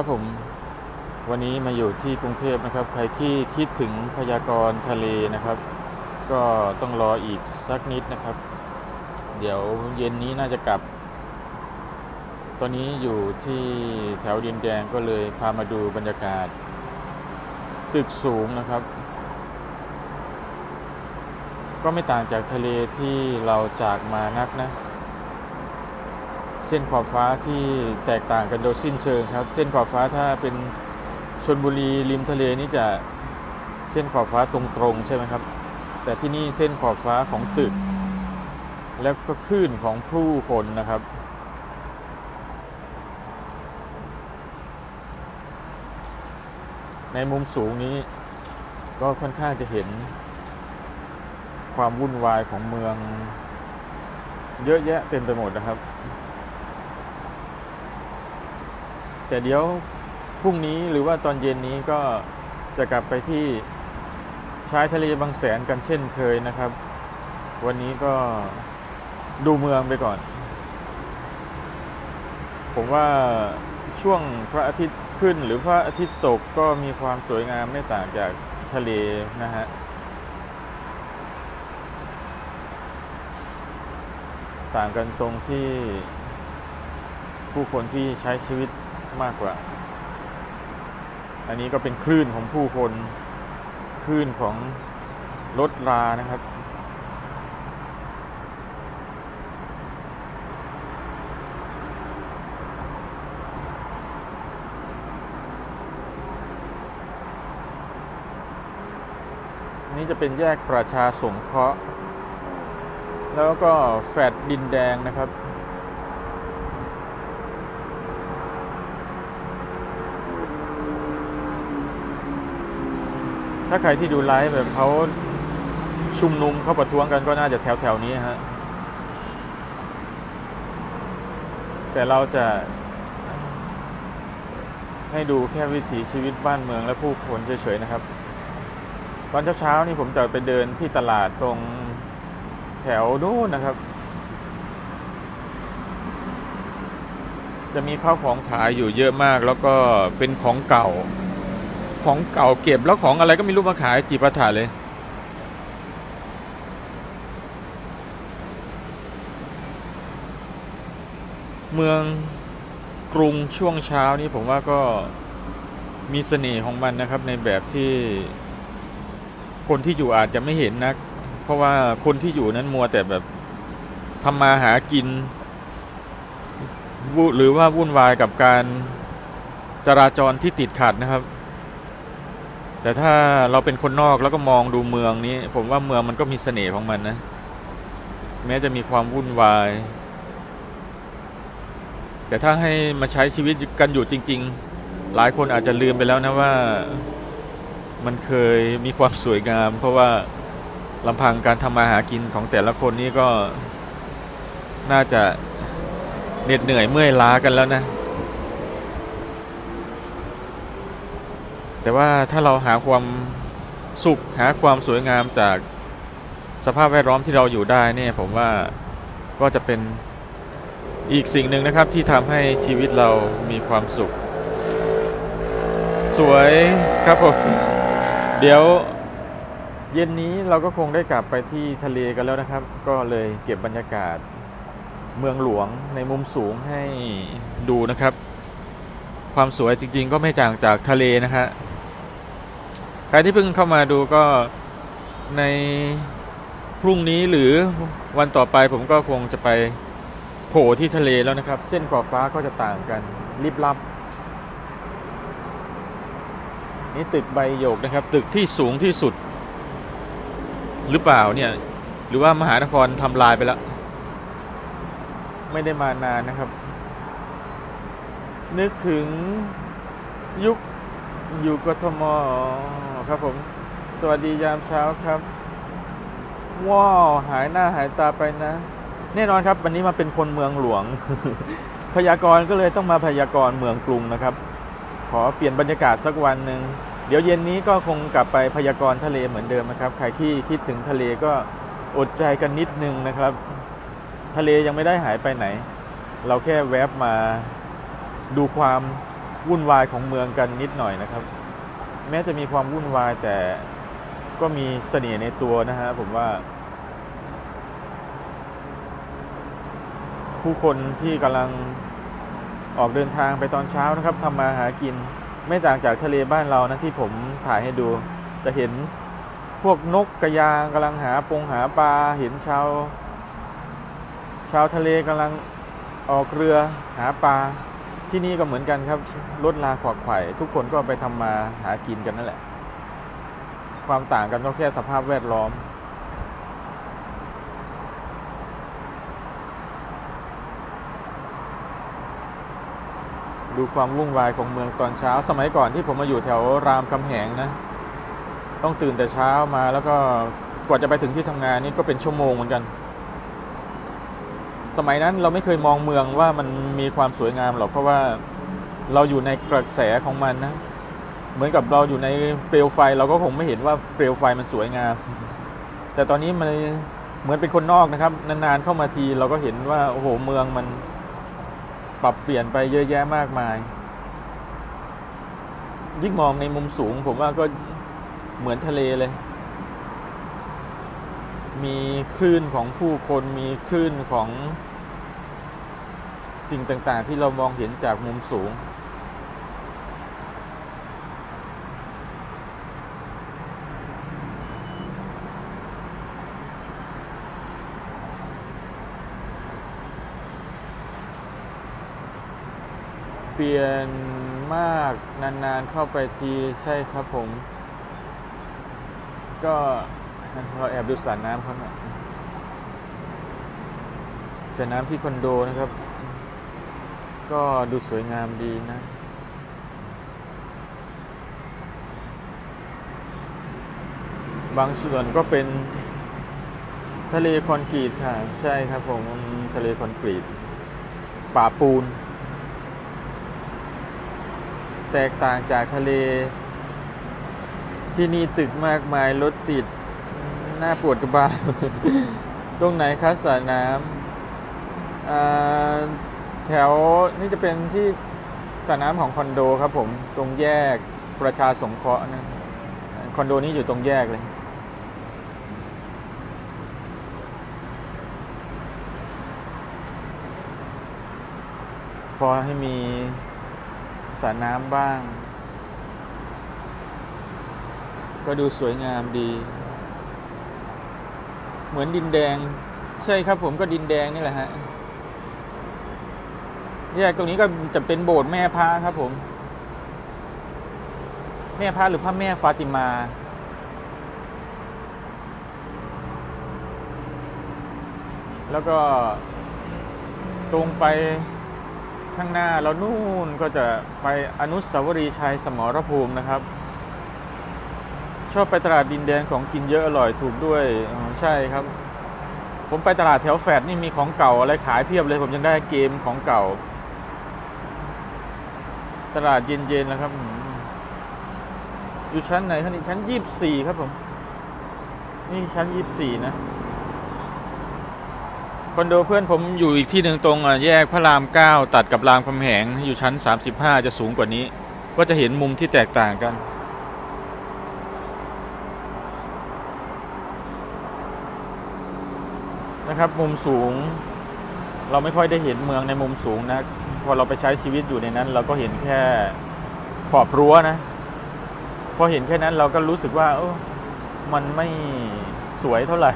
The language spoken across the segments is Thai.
ครับผมวันนี้มาอยู่ที่กรุงเทพนะครับ ใครที่คิดถึงพยากรณ์ทะเลนะครับ ก็ต้องรออีกสักนิดนะครับ เดี๋ยวเย็นนี้น่าจะกลับ ตอนนี้อยู่ที่แถวดินแดงก็เลยพามาดูบรรยากาศ ตึกสูงนะครับ ก็ไม่ต่างจากทะเลที่เราจากมานักนะ เส้นขอบฟ้าที่แตกต่างกันโดยสิ้นเชิงครับ เส้นขอบฟ้าถ้าเป็นชนบุรีริมทะเลนี่จะเส้นขอบฟ้าตรงๆใช่ไหมครับ แต่ที่นี่เส้นขอบฟ้าของตึก แล้วก็คลื่นของผู้คนนะครับ ในมุมสูงนี้ก็ค่อนข้างจะเห็นความวุ่นวายของเมืองเยอะแยะเต็มไปหมดนะครับ แต่เดี๋ยวพรุ่งนี้หรือว่าตอนเย็นนี้ก็จะกลับไปที่ชายทะเลบางแสนกันเช่นเคยนะครับ วันนี้ก็ดูเมืองไปก่อน ผมว่าช่วงพระอาทิตย์ขึ้นหรือพระอาทิตย์ตกก็มีความสวยงามไม่ต่างจากทะเลนะฮะต่างกันตรงที่ผู้คนที่ใช้ชีวิต มากกว่า อันนี้ก็เป็นคลื่นของผู้คน คลื่นของรถรานะครับ นี่จะเป็นแยกประชาสงเคราะห์ แล้วก็แฟดดินแดงนะครับ ถ้าใครที่ดูไลฟ์แบบเขาชุมนุมเขาประท้วงกันก็น่าจะแถวแถวๆนี้ฮะ แต่เราจะ ให้ดูแค่วิถีชีวิตบ้านเมืองและผู้คนเฉยๆนะครับ ตอนเช้าๆนี่ผมจะไปเดินที่ตลาดตรงแถวนู้นนะครับ จะมีข้าวของขายอยู่เยอะมากแล้วก็เป็นของเก่า ของเก่าเก็บแล้วของอะไรก็ไม่รู้มาขายจีประถาเลย เมืองกรุงช่วงเช้านี้ผมว่าก็มีเสน่ห์ของมันนะครับ ในแบบที่คนที่อยู่อาจจะไม่เห็นนัก เพราะว่าคนที่อยู่นั้นมัวแต่แบบทำมาหากิน หรือว่าวุ่นวายกับการจราจรที่ติดขัดนะครับ แต่ถ้าเราเป็นคนนอกแล้วก็มองดูเมืองนี้ ผมว่าเมืองมันก็มีเสน่ห์ของมันนะ แม้จะมีความวุ่นวาย แต่ถ้าให้มาใช้ชีวิตกันอยู่จริง ๆ หลายคนอาจจะลืมไปแล้วนะว่า มันเคยมีความสวยงาม เพราะว่าลำพังการทำมาหากินของแต่ละคนนี่ก็น่าจะเหน็ดเหนื่อยเมื่อยล้ากันแล้วนะ แต่ว่าถ้าเราหาความสุขหาความสวยงามจากสภาพแวดล้อมที่เราอยู่ได้เนี่ยผมว่าก็จะเป็นอีกสิ่งหนึ่งนะครับที่ทำให้ชีวิตเรามีความสุข สวยครับผมเดี๋ยวเย็นนี้เราก็คงได้กลับไปที่ทะเลกันแล้วนะครับ ก็เลยเก็บบรรยากาศเมืองหลวงในมุมสูงให้ดูนะครับ ความสวยจริงๆ ก็ไม่ต่างจากทะเลนะฮะ ใครที่เพิ่งเข้ามาดูก็ในพรุ่งนี้หรือวันต่อไปผมก็คงจะไปโผล่ที่ทะเลแล้วนะครับ เส้นขอบฟ้าก็จะต่างกันลิบลับ นี่ตึกใบโยกนะครับ ตึกที่สูงที่สุด หรือเปล่าเนี่ย หรือว่ามหานครทำลายไปแล้ว ไม่ได้มานานนะครับ นึกถึงยุค อยู่กทมครับผม สวัสดียามเช้าครับว้าวหายหน้าหายตาไปนะ แน่นอนครับ วันนี้มาเป็นคนเมืองหลวง พยากรณ์ก็เลยต้องมาพยากรณ์เมืองกรุงนะครับ ขอเปลี่ยนบรรยากาศสักวันหนึ่งเดี๋ยวเย็นนี้ก็คงกลับไปพยากรณ์ทะเลเหมือนเดิมนะครับ ใครที่คิดถึงทะเลก็อดใจกันนิดนึงนะครับ ทะเลยังไม่ได้หายไปไหน เราแค่แวบมาดูความ วุ่นวายของเมืองกันนิดหน่อยนะครับ แม้จะมีความวุ่นวายแต่ก็มีเสน่ห์ในตัวนะฮะผมว่า ผู้คนที่กำลังออกเดินทางไปตอนเช้านะครับทำมาหากินไม่ต่างจากทะเลบ้านเรานะที่ผมถ่ายให้ดู จะเห็นพวกนกกระยางกำลังหาปงหาปลาเห็นชาวชาวทะเลกำลังออกเรือหาปลา ที่นี่ก็เหมือนกันครับรถลาขวักไขว่ทุกคนก็ไปทำมาหากินกันนั่นแหละ ความต่างกันก็แค่สภาพแวดล้อม ดูความวุ่นวายของเมืองตอนเช้า สมัยก่อนที่ผมมาอยู่แถวรามคำแหงนะ ต้องตื่นแต่เช้ามาแล้วก็กว่าจะไปถึงที่ทำงานนี่ก็เป็นชั่วโมงเหมือนกัน สมัยนั้นเราไม่เคยมองเมืองว่ามันมีความสวยงามหรอกเพราะว่าเราอยู่ในกระแสของมันนะ เหมือนกับเราอยู่ในเปลวไฟเราก็คงไม่เห็นว่าเปลวไฟมันสวยงาม แต่ตอนนี้มันเหมือนเป็นคนนอกนะครับ นานๆเข้ามาทีเราก็เห็นว่าโอ้โหเมืองมันปรับเปลี่ยนไปเยอะแยะมากมาย ยิ่งมองในมุมสูง ผมว่าก็เหมือนทะเลเลย มีคลื่นของผู้คนมีคลื่นของ สิ่งต่างๆ ที่เรามองเห็นจากมุมสูง เปลี่ยนมากนานๆเข้าไปทีใช่ครับผม ก็เราแอบดูสระน้ำเขาหน่อยสระน้ำที่คอนโดนะครับ ก็ดูสวยงามดีนะ บางส่วนก็เป็นทะเลคอนกรีตค่ะ ใช่ครับผมทะเลคอนกรีตป่าปูน แตกต่างจากทะเล ที่นี่ตึกมากมายรถติดหน้าปวดกระบาล ตรงไหนคะสระน้ำอ่า แถวนี่จะเป็นที่สระน้ำของคอนโดครับผมตรงแยกประชาสงเคราะห์นะคอนโดนี้อยู่ตรงแยกเลย พอให้มีสระน้ำบ้าง ก็ดูสวยงามดี เหมือนดินแดง ใช่ครับผมก็ดินแดงนี่แหละฮะ แยกตรงนี้ก็จะเป็นโบสถ์แม่พระครับผม แม่พระหรือพระแม่ฟาติมา แล้วก็ตรงไปข้างหน้าเรานู่นก็จะไปอนุสาวรีย์ชัยสมรภูมินะครับ ชอบไปตลาดดินแดงของกินเยอะอร่อยถูกด้วยใช่ครับ ผมไปตลาดแถวแฟดนี่มีของเก่าอะไรขายเพียบเลย ผมยังได้เกมของเก่า ตลาดเย็นๆนะครับ อยู่ชั้นไหนครับนี่ชั้นยี่สี่ครับผม นี่ชั้นยี่สี่นะคอนโดเพื่อนผมอยู่อีกที่หนึ่งตรงอะแยกพระรามเก้าตัดกับรามคำแหง อยู่ชั้น35จะสูงกว่านี้ ก็จะเห็นมุมที่แตกต่างกันนะครับมุมสูง เราไม่ค่อยได้เห็นเมืองในมุมสูงนะ อเราไปใช้ชีวิตอยู่ในนั้น เราก็เห็นแค่ขอบรั้วนะพอเห็นแค่นั้นเราก็รู้สึกว่าเออมันไม่สวยเท่าไหร่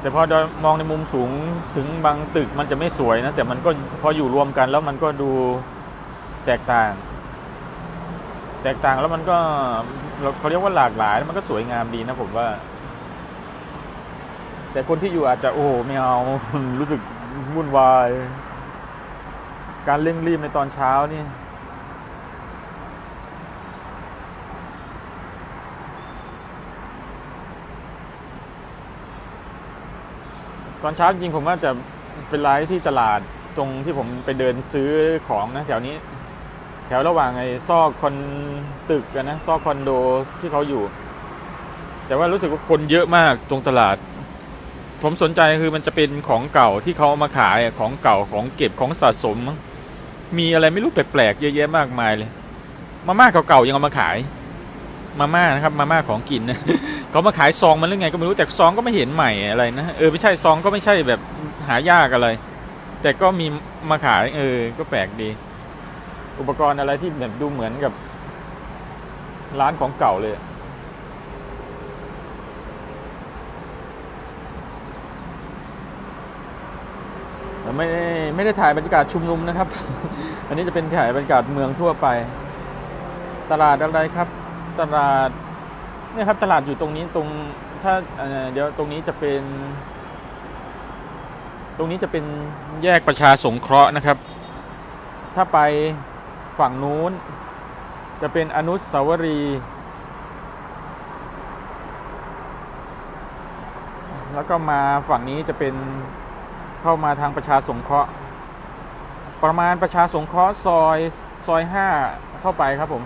แต่พอมองในมุมสูงถึงบางตึกมันจะไม่สวยนะ แต่มันก็พออยู่รวมกันแล้วมันก็ดูแตกต่าง แตกต่างแล้วมันก็เราเขาเรียกว่าหลากหลายแล้วมันก็สวยงามดีนะผมว่า แต่คนที่อยู่อาจจะโอ้โหไม่เอารู้สึก วุ่นวาย การเร่งรีบในตอนเช้านี่ตอนเช้าจริงผมว่าจะเป็นไลฟ์ที่ตลาดตรงที่ผมไปเดินซื้อของนะแถวนี้ แถวระหว่างไอ้ซอกคอนตึกอะนะซอกคอนโดที่เขาอยู่ แต่ว่ารู้สึกว่าคนเยอะมากตรงตลาด ผมสนใจคือมันจะเป็นของเก่าที่เขาเอามาขายอะของเก่าของเก็บของสะสม มีอะไรไม่รู้แปลกๆเยอะแยะมากมายเลย มาม่าเก่าๆยังเอามาขาย มาม่านะครับมาม่าของกินนะเขามาขายซองมันหรือไงก็ไม่รู้แต่ซองก็ไม่เห็นใหม่อะไรนะเออไม่ใช่ซองก็ไม่ใช่แบบหายากอะไร แต่ก็มีมาขายเออ ก็แปลกดี อุปกรณ์อะไรที่แบบดูเหมือนกับ ร้านของเก่าเลย ไม่ได้ไม่ได้ถ่ายบรรยากาศชุมนุมนะครับ อันนี้จะเป็นถ่ายบรรยากาศเมืองทั่วไป ตลาดอะไรครับ ตลาดเนี่ยครับตลาดอยู่ตรงนี้ตรงถ้าเเดี๋ยวตรงนี้จะเป็น ตรงนี้จะเป็นแยกประชาสงเคราะห์นะครับ ถ้าไปฝั่งนู้น จะเป็นอนุสาวรีย์แล้วก็มาฝั่งนี้จะเป็น เข้ามาทางประชาสงเคราะห์ ประมาณประชาสงเคราะห์ซอยซอยห้าเข้าไปครับผม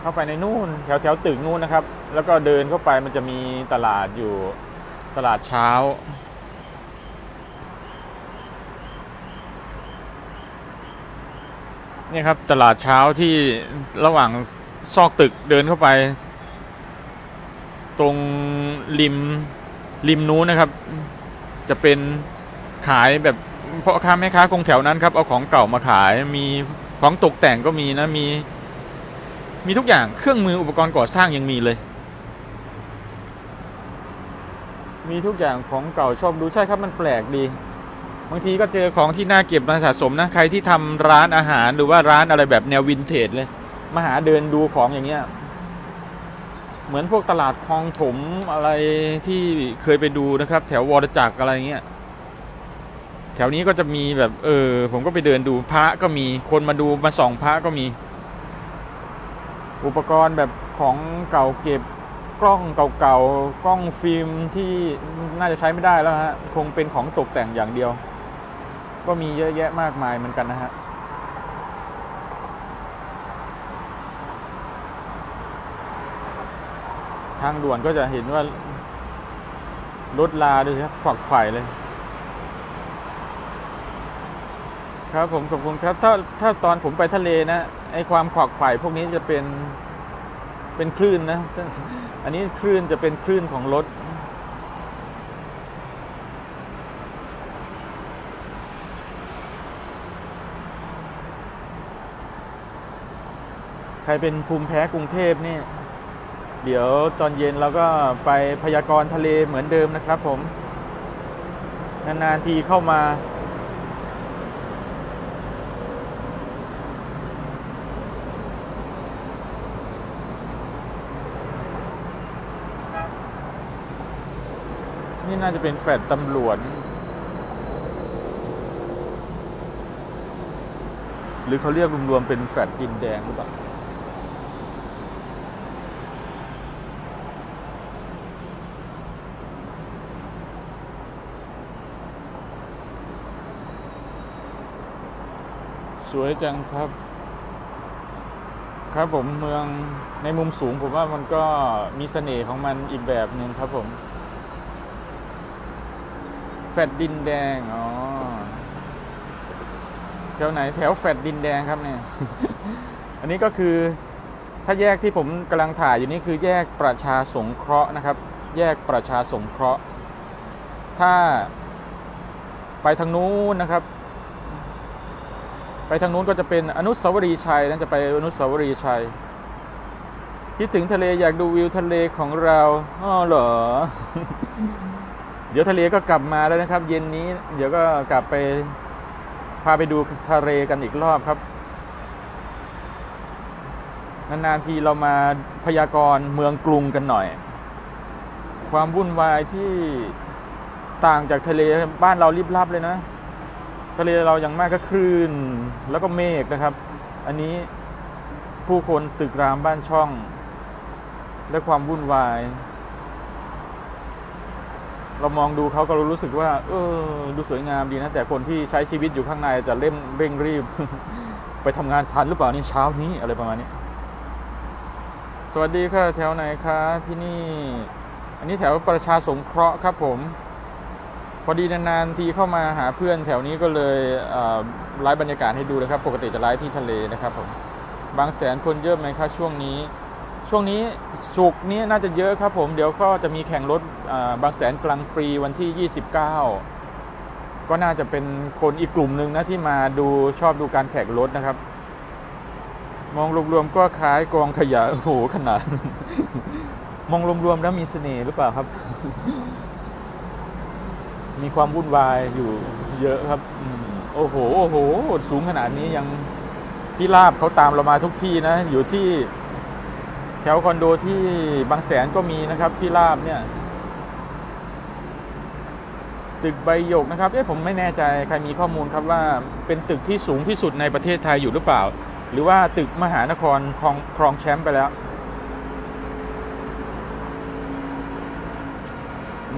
เข้าไปในนู่นแถวแถวตึกนู่นนะครับ แล้วก็เดินเข้าไปมันจะมีตลาดอยู่ตลาดเช้า เนี่ยครับตลาดเช้าที่ระหว่างซอกตึกเดินเข้าไป ตรงริมริมนู้นนะครับ จะเป็นขายแบบพ่อค้าแม่ค้าคงแถวนั้นครับเอาของเก่ามาขายมีของตกแต่งก็มีนะมีมีทุกอย่างเครื่องมืออุปกรณ์ก่อสร้างยังมีเลย มีทุกอย่างของเก่าชอบดูใช่ครับมันแปลกดี บางทีก็เจอของที่น่าเก็บมาสะสมนะ ใครที่ทำร้านอาหารหรือว่าร้านอะไรแบบแนววินเทจเลย มาหาเดินดูของอย่างเงี้ย เหมือนพวกตลาดคลองถมอะไรที่เคยไปดูนะครับ แถววรจักรอะไรเงี้ยแถวนี้ก็จะมีแบบ เออ ผมก็ไปเดินดูพระก็มีคนมาดูมาส่องพระก็มี อุปกรณ์แบบของเก่าเก็บกล้องเก่าๆกล้องฟิล์มที่น่าจะใช้ไม่ได้แล้วฮะ คงเป็นของตกแต่งอย่างเดียว ก็มีเยอะแยะมากมายเหมือนกันนะฮะ ทางด่วนก็จะเห็นว่ารถลาดูครับขวักไขว่เลย ครับผมขอบคุณครับ ถ้าถ้าตอนผมไปทะเลนะไอความขวักไขว่พวกนี้จะเป็นเป็นคลื่นนะ อันนี้คลื่นจะเป็นคลื่นของรถใครเป็นภูมิแพ้กรุงเทพนี่ เดี๋ยวตอนเย็นเราก็ไปพยากรณ์ทะเลเหมือนเดิมนะครับผม นานๆทีเข้ามา นี่น่าจะเป็นแฟลตำรวจหรือเขาเรียกรวมๆเป็นแฟลตดินแดงหรือเปล่า สวยจังครับ ครับผมเมืองในมุมสูงผมว่ามันก็มีเสน่ห์ของมันอีกแบบหนึ่งครับผม แฟดดินแดง อ๋อ แถวไหนแถวแฟดดินแดงครับเนี่ย อันนี้ก็คือถ้าแยกที่ผมกำลังถ่ายอยู่นี่คือแยกประชาสงเคราะห์นะครับ แยกประชาสงเคราะห์ ถ้าไปทางนู้นนะครับ ไปทางนู้นก็จะเป็นอนุสาวรีย์ชัยนั่นจะไปอนุสาวรีย์ชัย คิดถึงทะเลอยากดูวิวทะเลของเราอ๋อเหรอ เดี๋ยวทะเลก็กลับมาแล้วนะครับ เย็นนี้ เดี๋ยวก็กลับไปพาไปดูทะเลกันอีกรอบครับนานๆทีเรามาพยากรณ์เมืองกรุงกันหน่อย ความวุ่นวายที่ต่างจากทะเลบ้านเราริบลับเลยนะ ทะเลเราอย่างมากก็คลื่นแล้วก็เมฆนะครับ อันนี้ผู้คนตึกรามบ้านช่อง และความวุ่นวาย เรามองดูเขาก็รู้สึกว่า เออ ดูสวยงามดีนะ แต่คนที่ใช้ชีวิตอยู่ข้างในจะเร่งเร่งรีบ ไปทำงานทันหรือเปล่านี่เช้านี้อะไรประมาณนี้ สวัสดีค่ะ แถวไหนคะที่นี่ อันนี้แถวประชาสงเคราะห์ครับผม พอดีนานๆทีเข้ามาหาเพื่อนแถวนี้ก็เลยไลฟ์บรรยากาศให้ดูนะครับ ปกติจะไลฟ์ที่ทะเลนะครับผมบางแสนคนเยอะไหมครับช่วงนี้ ช่วงนี้สุกนี้น่าจะเยอะครับผมเดี๋ยวก็จะมีแข่งรถบางแสนกลางปรีวันที่ 29 ก็น่าจะเป็นคนอีกกลุ่มหนึ่งนะที่มาดูชอบดูการแข่งรถนะครับ มองรวมๆก็คล้ายกองขยะโอ้โหขนาด มองรวมๆแล้วมีเสน่ห์หรือเปล่าครับ มีความวุ่นวายอยู่เยอะครับอโอ้โหโอ้โห สูงขนาดนี้ยังพี่ลาบเขาตามเรามาทุกที่นะ อยู่ที่แถวคอนโดที่บางแสนก็มีนะครับ พี่ลาบเนี่ย ตึกใบหยกนะครับ เอ๊ะผมไม่แน่ใจใครมีข้อมูลครับว่าเป็นตึกที่สูงที่สุดในประเทศไทยอยู่หรือเปล่า หรือว่าตึกมหานครครองครองแชมป์ไปแล้ว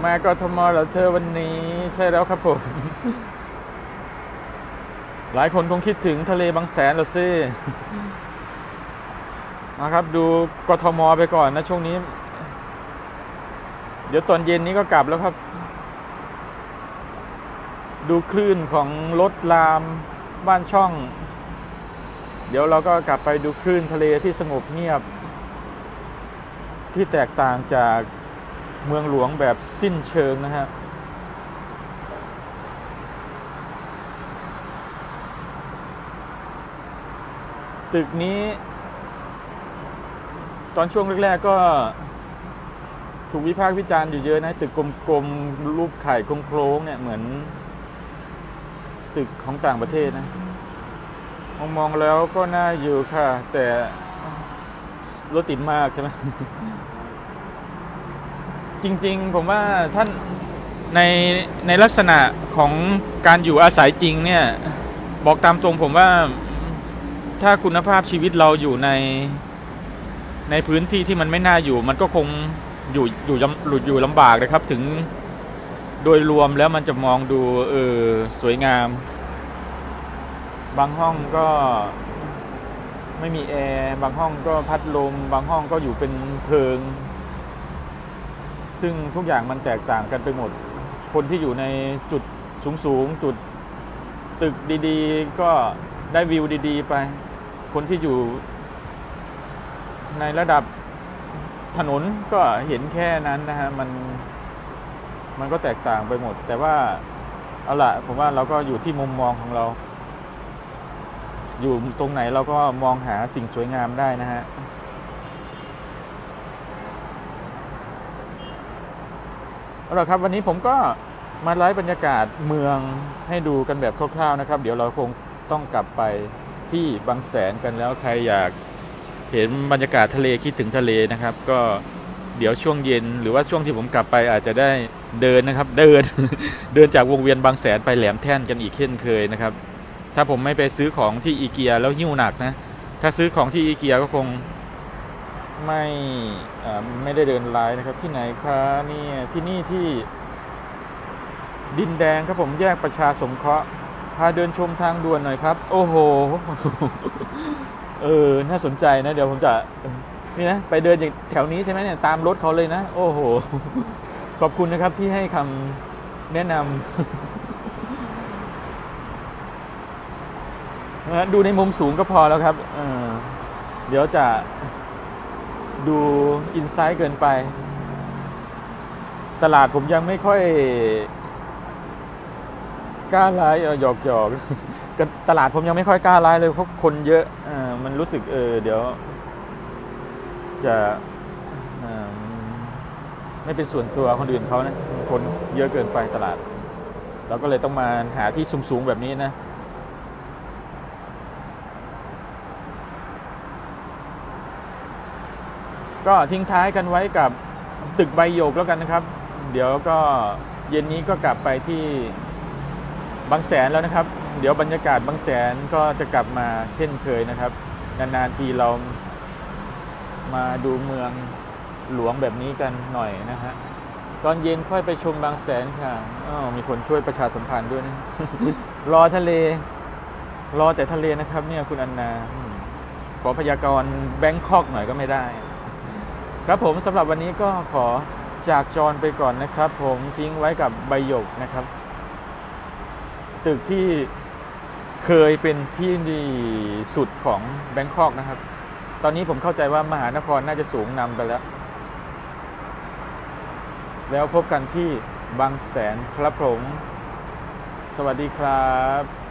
มากทมเหรอเธอวันนี้ใช่แล้วครับผม หลายคนคงคิดถึงทะเลบางแสนเหรอซินะครับดูกทมไปก่อนนะช่วงนี้ เดี๋ยวตอนเย็นนี้ก็กลับแล้วครับ ดูคลื่นของรถรามบ้านช่อง เดี๋ยวเราก็กลับไปดูคลื่นทะเลที่สงบเงียบ ที่แตกต่างจาก เมืองหลวงแบบสิ้นเชิงนะฮะตึกนี้ ตอนช่วงแรกๆก็ถูกวิพากษ์วิจารณ์อยู่เยอะนะ ตึกกลมๆ รูปไข่โค้งๆเนี่ยเหมือน ตึกของต่างประเทศนะมองมองแล้วก็น่าอยู่ค่ะ แต่รถติดมากใช่ไหม จริง ๆ ผมว่าท่านในในลักษณะของการอยู่อาศัยจริงเนี่ยบอกตามตรงผมว่าถ้าคุณภาพชีวิตเราอยู่ในในพื้นที่ที่มันไม่น่าอยู่ มันก็คงอยู่อยู่หลุดอยู่ลำบากนะครับ ถึงโดยรวมแล้วมันจะมองดูเออสวยงาม บางห้องก็ไม่มีแอร์ บางห้องก็พัดลม บางห้องก็อยู่เป็นเพิง ซึ่งทุกอย่างมันแตกต่างกันไปหมด คนที่อยู่ในจุดสูงๆจุดตึกดีๆ ก็ได้วิวดี ๆ ไป คนที่อยู่ในระดับถนนก็เห็นแค่นั้นนะฮะมันมันก็แตกต่างไปหมด แต่ว่าเอาละผมว่าเราก็อยู่ที่มุมมองของเรา อยู่ตรงไหนเราก็มองหาสิ่งสวยงามได้นะฮะ เอาละครับวันนี้ผมก็มาไลฟ์บรรยากาศเมืองให้ดูกันแบบคร่าวๆนะครับ เดี๋ยวเราคงต้องกลับไปที่บางแสนกันแล้วใครอยากเห็นบรรยากาศทะเลคิดถึงทะเลนะครับ ก็เดี๋ยวช่วงเย็นหรือว่าช่วงที่ผมกลับไปอาจจะได้เดินนะครับ เดินเดินจากวงเวียนบางแสนไปแหลมแท่นกันอีกเช่นเคยนะครับ ถ้าผมไม่ไปซื้อของที่อีเกียแล้วหิ้วหนักนะ ถ้าซื้อของที่อีเกียก็คง ไม่ไม่ได้เดินไลน์นะครับที่ไหนคะเนี่ยที่นี่ที่ดินแดงครับผมแยกประชาสงเคราะห์พาเดินชมทางด่วนหน่อยครับ โอ้โห เออ น่าสนใจนะ เดี๋ยวผมจะ นี่นะ ไปเดินอย่างแถวนี้ใช่ไหมเนี่ย ตามรถเขาเลยนะ โอ้โห ขอบคุณนะครับที่ให้คำแนะนำนะดูในมุมสูงก็พอแล้วครับเเดี๋ยวจะ ดูอินไซต์เกินไป ตลาดผมยังไม่ค่อยกล้าไลฟ์เอหยอกหยอกตลาดผมยังไม่ค่อยกล้าไลฟ์เลยเพราะคนเยอะอ่ามันรู้สึกเออเดี๋ยว จะไม่เป็นส่วนตัวคนอื่นเขานะคนเยอะเกินไปตลาด เราก็เลยต้องมาหาที่สูงๆแบบนี้นะ ก็ทิ้งท้ายกันไว้กับตึกใบโยกแล้วกันนะครับ เดี๋ยวก็เย็นนี้ก็กลับไปที่บางแสนแล้วนะครับ เดี๋ยวบรรยากาศบางแสนก็จะกลับมาเช่นเคยนะครับ นานๆทีเรามาดูเมืองหลวงแบบนี้กันหน่อยนะฮะตอนเย็นค่อยไปชมบางแสนค่ะอ้าวมีคนช่วยประชาสัมพันธ์ด้วยนะ รอทะเล รอแต่ทะเลนะครับ เนี่ยคุณอันนา ขอพยากรณ์แบงคอกหน่อยก็ไม่ได้ ครับผมสำหรับวันนี้ก็ขอจากจรไปก่อนนะครับ ผมทิ้งไว้กับใบหยกนะครับ ตึกที่เคยเป็นที่ดีสุดของแบงคอกนะครับ ตอนนี้ผมเข้าใจว่ามหานครน่าจะสูงนำไปแล้ว แล้วพบกันที่บางแสนครับผม สวัสดีครับ